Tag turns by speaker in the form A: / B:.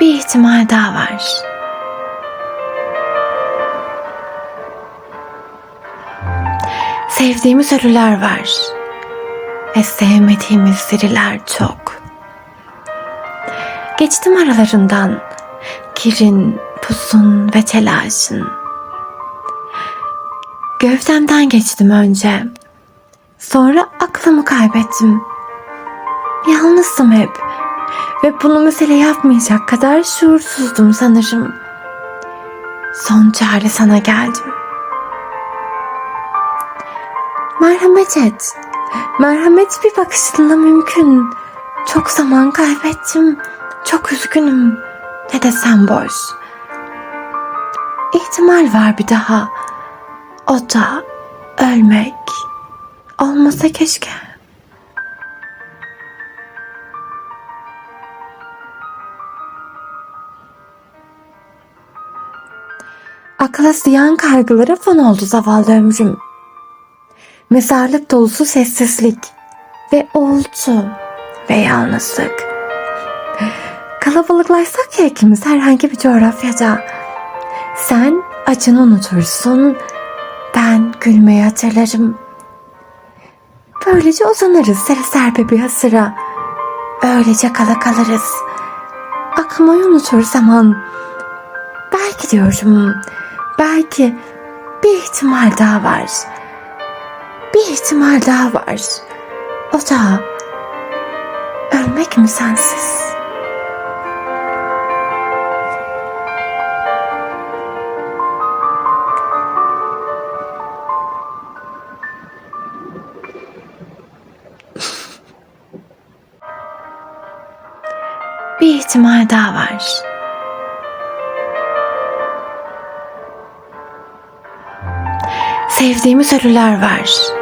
A: bir ihtimal daha var. Sevdiğimiz ölüler var. Ve sevmediğimiz diriler çok. Geçtim aralarından. Kirin, pusun ve telaşın. Gövdemden geçtim önce. Sonra aklımı kaybettim. Yalnızdım hep. Ve bunu mesele yapmayacak kadar şuursuzdum sanırım. Son çare sana geldim. Merhamet et. Merhamet bir bakışınla mümkün. Çok zaman kaybettim. Çok üzgünüm. Ne desem boş. İhtimal var bir daha. O da ölmek. Olmasa keşke. Akla ziyan kaygılara fon oldu zavallı ömrüm. Mezarlık dolusu sessizlik ve uğultu ve yalnızlık. Kalabalıklaşsak ya ikimiz herhangi bir coğrafyada. Sen acını unutursun, ben gülmeyi hatırlarım. Böylece uzanırız sere serpe bir hasıra. Öylece kala kalırız. Akmayı unutur zaman. Belki diyorum, belki bir ihtimal daha var. Bir ihtimal daha var. O da ölmek mi sensiz? Bir ihtimal daha var. Sevdiğimiz ölüler var.